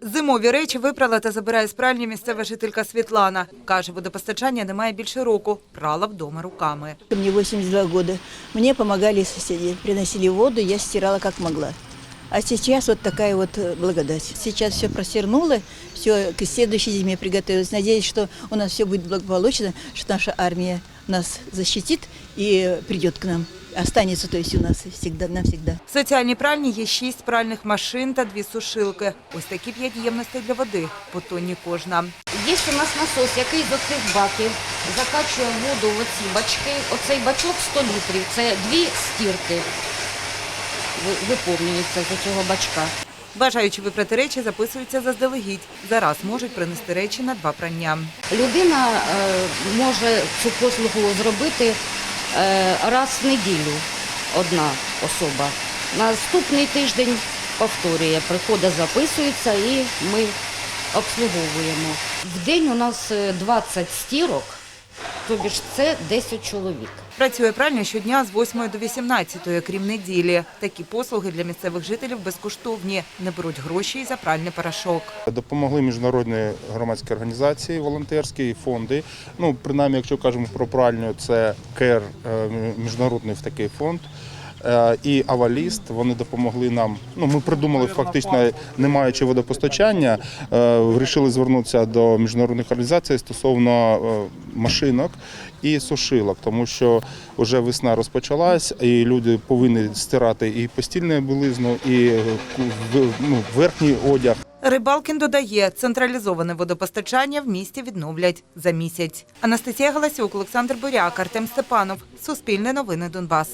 Зимові речі випрала та забирає з пральні місцева жителька Світлана. Каже, водопостачання немає більше року. Прала вдома руками. Мені 82 роки. Мені допомагали сусіди. Приносили воду, я стирала як могла. А сейчас вот такая вот э, благодать. Сейчас все просернуло, все к следующей зиме приготовилась. Надеюсь, что у нас все будет благополучно, что наша армия нас защитит и придет к нам. Останется, то есть у нас всегда, навсегда. В соціальній пральні є шість пральних машин та дві сушилки. Ось такі п'ять ємностей для води, по тонні кожна. Є у нас насос, який з оцих баків закачує воду в оці бачки. Оцей бачок 100 літрів. Це дві стірки ви- виповнюються з цього бачка. Бажаючи випрати речі, записуються заздалегідь. Зараз можуть принести речі на два прання. Людина е, може цю послугу зробити е, раз в неділю одна особа. Наступний тиждень повторює, приходить, записується і ми обслуговуємо. В день у нас е, 20 стірок, тобі ж це 10 чоловік. Працює пральня щодня з 8 до 18, крім неділі. Такі послуги для місцевих жителів безкоштовні. Не беруть гроші і за пральний порошок. Допомогли міжнародні громадські організації, волонтерські фонди. Ну, принаймні, якщо кажемо про пральню, це КЕР, е, міжнародний такий фонд. Е, І Аваліст вони допомогли нам. Ну ми придумали фактично, не маючи водопостачання, е, вирішили звернутися до міжнародних організацій стосовно е, машинок і сушилок, тому що вже весна розпочалась, і люди повинні стирати і постільну білизну, і ну, верхній одяг. Рибалкін додає, централізоване водопостачання в місті відновлять за місяць. Анастасія Галасюк, Олександр Буряк, Артем Степанов. Суспільне новини Донбас.